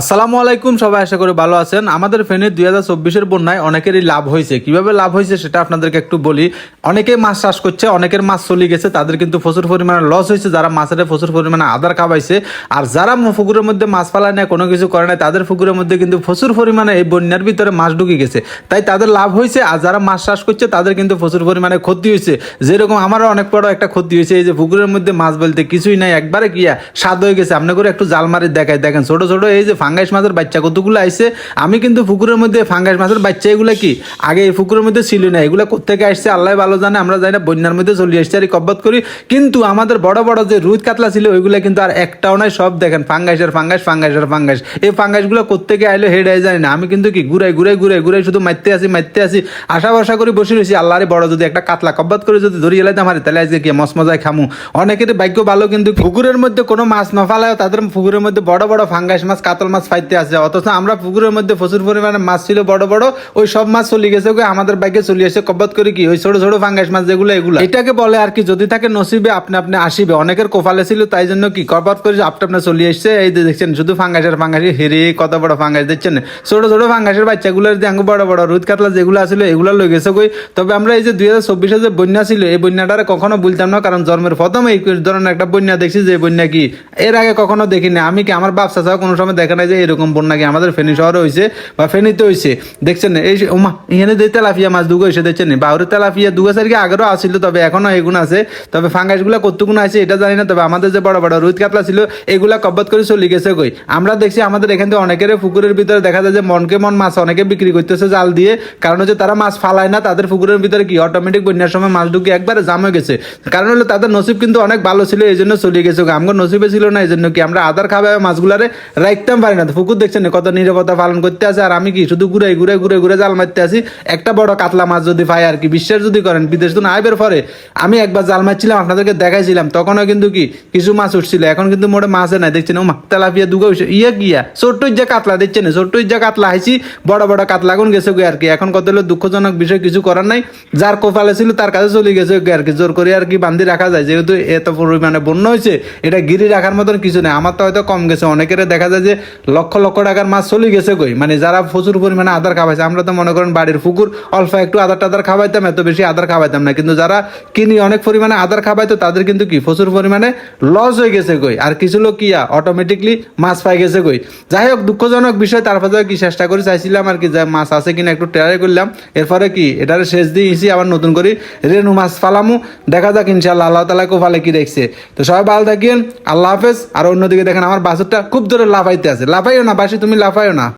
আসসালামু আলাইকুম, সবাই আশা করি ভালো আছেন। আমাদের ফেনীর দুই হাজার চব্বিশের বন্যায় অনেকেরই লাভ হয়েছে। কীভাবে লাভ হয়েছে সেটা আপনাদেরকে একটু বলি। অনেকে মাছ চাষ করছে, অনেকের মাছ চলে গেছে, তাদের কিন্তু প্রচুর পরিমাণে লস হয়েছে। যারা মাছের প্রচুর পরিমাণে আদার খাওয়াইছে, আর যারা পুকুরের মধ্যে মাছ ফালায় না কোনো কিছু করে না তাদের পুকুরের মধ্যে কিন্তু প্রচুর পরিমাণে এই বন্যার ভিতরে মাছ ঢুকে গেছে। তাই তাদের লাভ হয়েছে, আর যারা মাছ চাষ করছে, তাদের কিন্তু প্রচুর পরিমাণে ক্ষতি হয়েছে। যেরকম আমারও অনেক বড় একটা ক্ষতি হয়েছে, এই যে পুকুরের মধ্যে মাছ বলতে কিছুই নাই, একবারে কিয়া স্বাদ হয়ে গেছে। আপনি করে একটু জাল মারি দেখাই। দেখেন, ছোট ছোট এই যে ফাঙ্গাস মাছের বাচ্চা, কতগুলো আইছে? আমি কিন্তু পুকুরের মধ্যে ফাঙ্গাস মাছের বাচ্চা, এগুলো কি? আগে এই পুকুরের মধ্যে ছিল না, এগুলো কোথেকে আসছে আল্লাহ ভালো জানে, আমরা জানি না, বন্যার মধ্যে চলে আসছে, আর কব্বত করি। কিন্তু আমাদের বড় বড় যে রুদ কাতলা ছিল, ওইগুলো কিন্তু আর একটাও নাই, সব দেখেন ফাঙ্গাসের ফাঙ্গাস ফাঙ্গাসের ফাঙ্গাস এই ফাঙ্গাসগুলো কোথেকে আইলো হেড আই জানি না, আমি কিন্তু কি ঘুরাই ঘুরাই ঘুরাই ঘুরাই শুধু মারতে আসি মারতে আসি, আশা ভরসা করে বসে রয়েছি আল্লাহরে বড় যদি একটা কাতলা কব্বত করে যদি ধরিয়ে এলাইতাম হারে তাহলে আজকে কি মস মজায় খামু। অনেকের ভাগ্য ভালো, কিন্তু পুকুরের মধ্যে কোনো মাছ না ফালায় তাদের পুকুরের মধ্যে বড় বড় ফাঙ্গাস মাছ, কাতল মাছ ফাইতে আসে অথচ আমরা পুকুরের মধ্যে প্রচুর পরিমাণে মাছ ছিল, বড় বড়, ওই সব মাছ চলে গেছে আমাদের ভাগ্যে চলে এসে কব্বত করে কি? ওই ছোট ছোট ফাঙ্গাস মাছ যেগুলো, এগুলো। এটাকে বলে আর কি, যদি থাকে নসিবে, আপনি আপনি আসিবে। অনেকের কোফালে ছিল, তাই জন্য কি? কব্বত করে আপনি আপনি চলে এসছে এই যে দেখছেন, শুধু ফাঙ্গাসের ফাঙ্গাসি হেরে কত বড় ফাঙ্গাস, দেখছেন? ছোট ছোট ফাঙ্গাসের বাচ্চাগুলোর যে আঙ্গু বড় বড় রুদ কাতলা যেগুলো আছিল, এগুলো লই গেছে কই তবে আমরা এই যে দুই হাজার চব্বিশে যে বন্যা ছিল, এই বন্যাটারে কখনো বলতাম না, কারণ জন্মের প্রথম এই ধরনের একটা বন্যা দেখছি, যে বন্যা কি? এর আগে কখনো দেখিনি। আমি কি আমার বাপ চাচা কোনো সময় দেখে নাই যে এরকম বন্যা কি আমাদের ফেনী শহরে হয়েছে বা ফেনীতে হয়েছে দেখছেন এই ওমা এখানে যে তেলাফিয়া মাছ দুগো এসে দেখছেন বাহুরের তেলাফিয়া দুগো সারিকে আগেরও আসছিল তবে এখনও এগুলো আছে। তবে ফাঙ্গাসগুলো কতগুলো আছে এটা জানি না, তবে আমাদের যে বড় বড় রুদ কাতলা ছিল, এগুলা কব্বত করে চলে গেছে কই? আমরা দেখছি আমাদের এখান থেকে অনেকের পুকুরের ভিতরে দেখা যায় যে মনকে মন মাছ অনেকে বিক্রি করতেছে জাল দিয়ে। কারণ হচ্ছে তারা মাছ ফালায় না, তাদের পুকুরের ভিতরে কি অটোমেটিক বন্যার সময় মাছ ঢুকে একবারে জাম হয়ে গেছে। কারণ হলো তাদের নসিব কিন্তু অনেক ভালো ছিল, এই জন্য চলে গেছে আমার নসিবে ছিল না, এই জন্য কি আমরা আদার খাওয়া মাছগুলারে রাখতাম পারি না। পুকুর দেখছেন কত নিরাপত্তা পালন করতে আছে? আর আমি কি শুধু ঘুরে ঘুরে ঘুরে ঘুরে জাল মারতে আসি একটা বড় কাতলা মাছ যদি পাই আর কি বিশ্বাস যদি করেন, বিদেশ তো আইবের পরে। আমি একবার জাল মারছিলাম, আপনাদেরকে দেখাইছিলাম, তখনও কিন্তু কি, কিছু মাছ উঠছিল, এখন কিন্তু মোটে মাছে নাই, দেখছেন? ও তেলাপিয়া দুগা উঠছে ইয়ে গিয়া ছোট্ট যে কাতলা, দেখছেন? ছোট্ট যে কাতলা, হাইছি, বড় বড় কাতলা, এখন গেছে আর কি। এখন কত হলো, দুঃখজনক বিষয়, কিছু করার নাই। যার কোপালে ছিল, তার কাছে চলে গেছে আর কি। জোর করে আর কি বান্ধি রাখা যায়, যেহেতু এত পরিমাণে বন্যা হয়েছে, এটা গিরি রাখার মতন কিছু নেই। আমার তো হয়তো কম গেছে, অনেকের দেখা যায় যে লক্ষ লক্ষ টাকার মাছ চলে গেছে কই? মানে যারা প্রচুর পরিমাণে আদার খাওয়াইছে, আমরা তো মনে করেন বাড়ির পুকুর, অল্প একটু আদার টাদার খাওয়াইতাম, এত বেশি আদার খাওয়াইতাম না। কিন্তু যারা কিনি অনেক পরিমাণে আদার খাওয়াইতো, তাদের কিন্তু কি, প্রচুর পরিমাণে লস হয়ে গেছে কই? আর কিছু লোক কি অটোমেটিকলি মাছ পাই গেছে কই? যাই হোক, দুঃখজনক বিষয় তারপরে কি চেষ্টা করে, চাইছিলাম আর কি যে মাছ আছে কিনা একটু ট্রাই করলাম। এরপরে কি, এটার শেষ দিয়ে ইসি আবার নতুন করে রেনু মাছ ফালামু দেখা যাক ইনশাল্লাহ আল্লাহ তালা কোফালে কি দেখছে। তো সবাই ভালো থাকেন, আল্লাহ হাফেজ। আর অন্যদিকে দেখেন, আমার বাসুরটা খুব জোরে লাফাইতে আছে। লাফাইও না বাসি তুমি লাফাইও না।